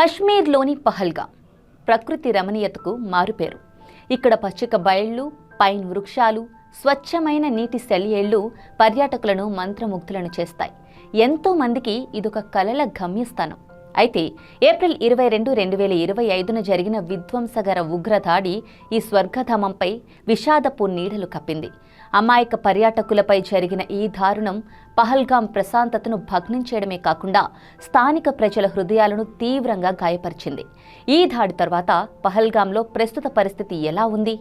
కశ్మీర్లోని పహల్గా. ప్రకృతి రమణీయతకు మారుపేరు. ఇక్కడ పచ్చిక బయళ్ళు పైన్ వృక్షాలు స్వచ్ఛమైన నీటి సెలియేళ్ళు పర్యాటకులను మంత్రముగ్ధులను చేస్తాయి. ఎంతో మందికి ఇదొక కలల గమ్యస్థానం. అయితే ఏప్రిల్ ఇరవై రెండు రెండు వేల ఇరవై ఐదున జరిగిన విధ్వంసగర ఉగ్రదాడి ఈ స్వర్గధామంపై విషాదపు నీడలు కప్పింది. అమాయక పర్యాటకులపై జరిగిన ఈ దారుణం పహల్గాం ప్రశాంతతను భగ్నం చేయడమే కాకుండా స్థానిక ప్రజల హృదయాలను తీవ్రంగా గాయపరిచింది. ఈ దాడి తర్వాత పహల్గాంలో ప్రస్తుత పరిస్థితి ఎలా ఉంది?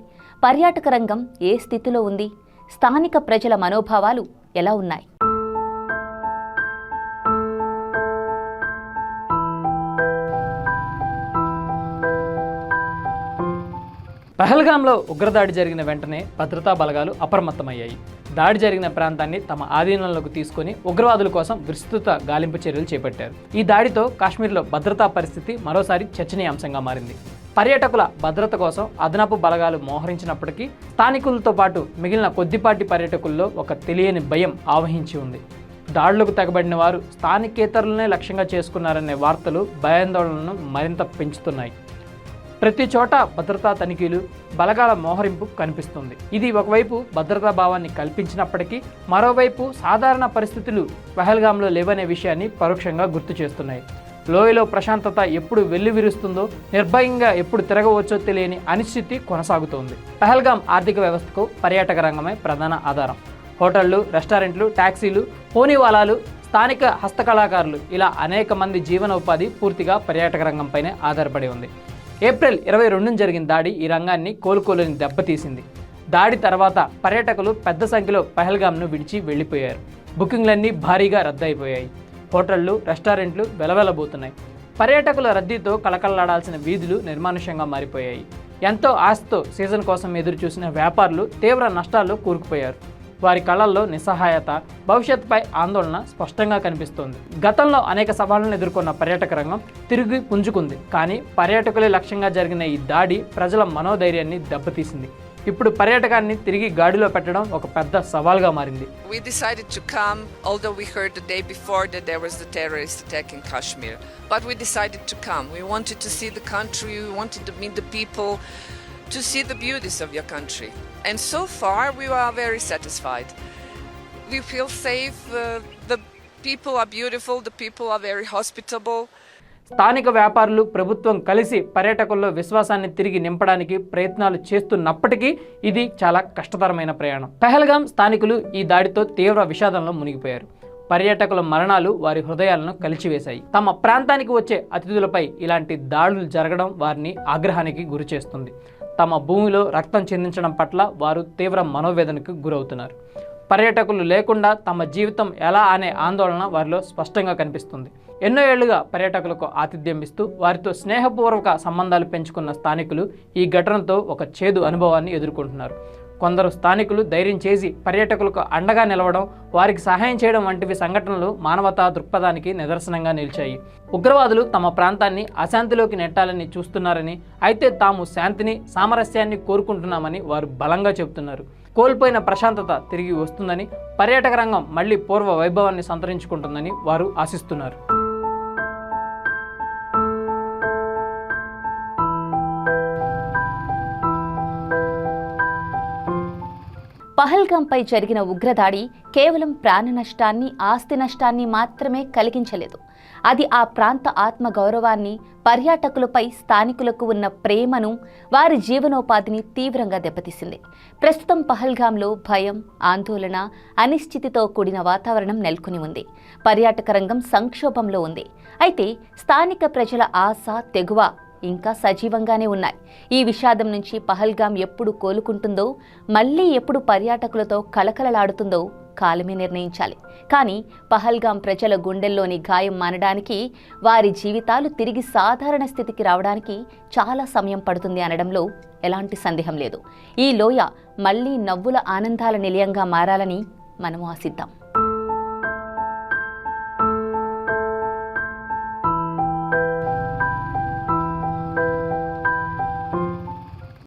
పర్యాటక రంగం ఏ స్థితిలో ఉంది? స్థానిక ప్రజల మనోభావాలు ఎలా ఉన్నాయి? పహల్గాంలో ఉగ్రదాడి జరిగిన వెంటనే భద్రతా బలగాలు అప్రమత్తమయ్యాయి. దాడి జరిగిన ప్రాంతాన్ని తమ ఆధీనంలోకి తీసుకొని ఉగ్రవాదుల కోసం విస్తృత గాలింపు చర్యలు చేపట్టారు. ఈ దాడితో కాశ్మీర్లో భద్రతా పరిస్థితి మరోసారి చర్చనీయాంశంగా మారింది. పర్యాటకుల భద్రత కోసం అదనపు బలగాలు మోహరించినప్పటికీ స్థానికులతో పాటు మిగిలిన కొద్దిపాటి పర్యాటకుల్లో ఒక తెలియని భయం ఆవహించి ఉంది. దాడులకు తెగబడిన వారు స్థానికేతరులనే లక్ష్యంగా చేసుకున్నారనే వార్తలు భయాందోళనను మరింత పెంచుతున్నాయి. ప్రతి చోట భద్రతా తనిఖీలు బలగాల మోహరింపు కనిపిస్తుంది. ఇది ఒకవైపు భద్రతా భావాన్ని కల్పించినప్పటికీ మరోవైపు సాధారణ పరిస్థితులు పహల్గాంలో లేవనే విషయాన్ని పరోక్షంగా గుర్తు చేస్తున్నాయి. లోయలో ప్రశాంతత ఎప్పుడు వెల్లువిరుస్తుందో నిర్భయంగా ఎప్పుడు తిరగవచ్చో తెలియని అనిశ్చితి కొనసాగుతోంది. పహల్గాం ఆర్థిక వ్యవస్థకు పర్యాటక రంగమే ప్రధాన ఆధారం. హోటళ్ళు రెస్టారెంట్లు ట్యాక్సీలు పోనీవాలాలు స్థానిక హస్తకళాకారులు ఇలా అనేక మంది జీవనోపాధి పూర్తిగా పర్యాటక రంగంపైనే ఆధారపడి ఉంది. ఏప్రిల్ ఇరవై రెండున జరిగిన దాడి ఈ రంగాన్ని కోలుకోలేని దెబ్బతీసింది. దాడి తర్వాత పర్యాటకులు పెద్ద సంఖ్యలో పహల్గామ్ను విడిచి వెళ్ళిపోయారు. బుకింగ్లన్నీ భారీగా రద్దయిపోయాయి. హోటళ్ళు రెస్టారెంట్లు వెలవెలబోతున్నాయి. పర్యాటకుల రద్దీతో కళకళలాడాల్సిన వీధులు నిర్మానుష్యంగా మారిపోయాయి. ఎంతో ఆశతో సీజన్ కోసం ఎదురు చూసిన వ్యాపారులు తీవ్ర నష్టాల్లో కూరుకుపోయారు. వారి కళల్లో నిస్సహాయత భవిష్యత్తుపై ఆందోళన స్పష్టంగా కనిపిస్తోంది గతంలో అనేక సవాళ్ళను ఎదుర్కొన్న పర్యాటక రంగం తిరిగి పుంజుకుంది కానీ పర్యాటకులే లక్ష్యంగా జరిగిన ఈ దాడి ప్రజల మనోధైర్యాన్ని దెబ్బతీసింది ఇప్పుడు పర్యాటకాన్ని తిరిగి గాడిలో పెట్టడం ఒక పెద్ద సవాల్గా మారింది We decided to come, although we heard the day before that there was the terrorist attack in Kashmir. But we decided to come. We wanted to see the country, we wanted to meet the people, to see the beauties of your country. And so far, we are very satisfied. We feel safe, uh, the people are beautiful, the people are very hospitable. స్థానిక వ్యాపారులు ప్రభుత్వం కలిసి పర్యాటకుల్లో విశ్వాసాన్ని తిరిగి నింపడానికి ప్రయత్నాలు చేస్తున్నప్పటికీ ఇది చాలా కష్టతరమైన ప్రయాణం పెహల్గాం స్థానికులు ఈ దాడితో తీవ్ర విషాదంలో మునిగిపోయారు పర్యాటకుల మరణాలు వారి హృదయాలను కలిచివేశాయి. తమ ప్రాంతానికి వచ్చే అతిథులపై ఇలాంటి దాడులు జరగడం వారిని ఆగ్రహానికి గురిచేస్తుంది. తమ భూమిలో రక్తం చెందించడం పట్ల వారు తీవ్ర మనోవేదనకు గురవుతున్నారు. పర్యాటకులు లేకుండా తమ జీవితం ఎలా అనే ఆందోళన వారిలో స్పష్టంగా కనిపిస్తుంది. ఎన్నో ఏళ్ళుగా పర్యాటకులకు ఆతిథ్యం ఇస్తూ వారితో స్నేహపూర్వక సంబంధాలు పెంచుకున్న స్థానికులు ఈ ఘటనతో ఒక చేదు అనుభవాన్ని ఎదుర్కొంటున్నారు. కొందరు స్థానికులు ధైర్యం చేసి పర్యాటకులకు అండగా నిలవడం వారికి సహాయం చేయడం వంటివి సంఘటనలు మానవతా దృక్పథానికి నిదర్శనంగా నిలిచాయి. ఉగ్రవాదులు తమ ప్రాంతాన్ని అశాంతిలోకి నెట్టాలని చూస్తున్నారని అయితే తాము శాంతిని సామరస్యాన్ని కోరుకుంటున్నామని వారు బలంగా చెబుతున్నారు. కోల్పోయిన ప్రశాంతత తిరిగి వస్తుందని పర్యాటక రంగం మళ్ళీ పూర్వ వైభవాన్ని సంతరించుకుంటుందని వారు ఆశిస్తున్నారు. పహల్గాంపై జరిగిన ఉగ్రదాడి కేవలం ప్రాణ నష్టాన్ని ఆస్తి నష్టాన్ని మాత్రమే కలిగించలేదు. అది ఆ ప్రాంత ఆత్మ గౌరవాన్ని పర్యాటకులపై స్థానికులకు ఉన్న ప్రేమను వారి జీవనోపాధిని తీవ్రంగా దెబ్బతీసింది. ప్రస్తుతం పహల్గాంలో భయం ఆందోళన అనిశ్చితితో కూడిన వాతావరణం నెలకొని ఉంది. పర్యాటక రంగం సంక్షోభంలో ఉంది. అయితే స్థానిక ప్రజల ఆశ తెగువ ఇంకా సజీవంగానే ఉన్నాయి. ఈ విషాదం నుంచి పహల్గాం ఎప్పుడు కోలుకుంటుందో మళ్ళీ ఎప్పుడు పర్యాటకులతో కలకలలాడుతుందో కాలమే నిర్ణయించాలి. కానీ పహల్గాం ప్రజల గుండెల్లోని గాయం మానడానికి వారి జీవితాలు తిరిగి సాధారణ స్థితికి రావడానికి చాలా సమయం పడుతుంది అనడంలో ఎలాంటి సందేహం లేదు. ఈ లోయ మళ్ళీ నవ్వుల ఆనందాల నిలయంగా మారాలని మనం ఆశిద్దాం.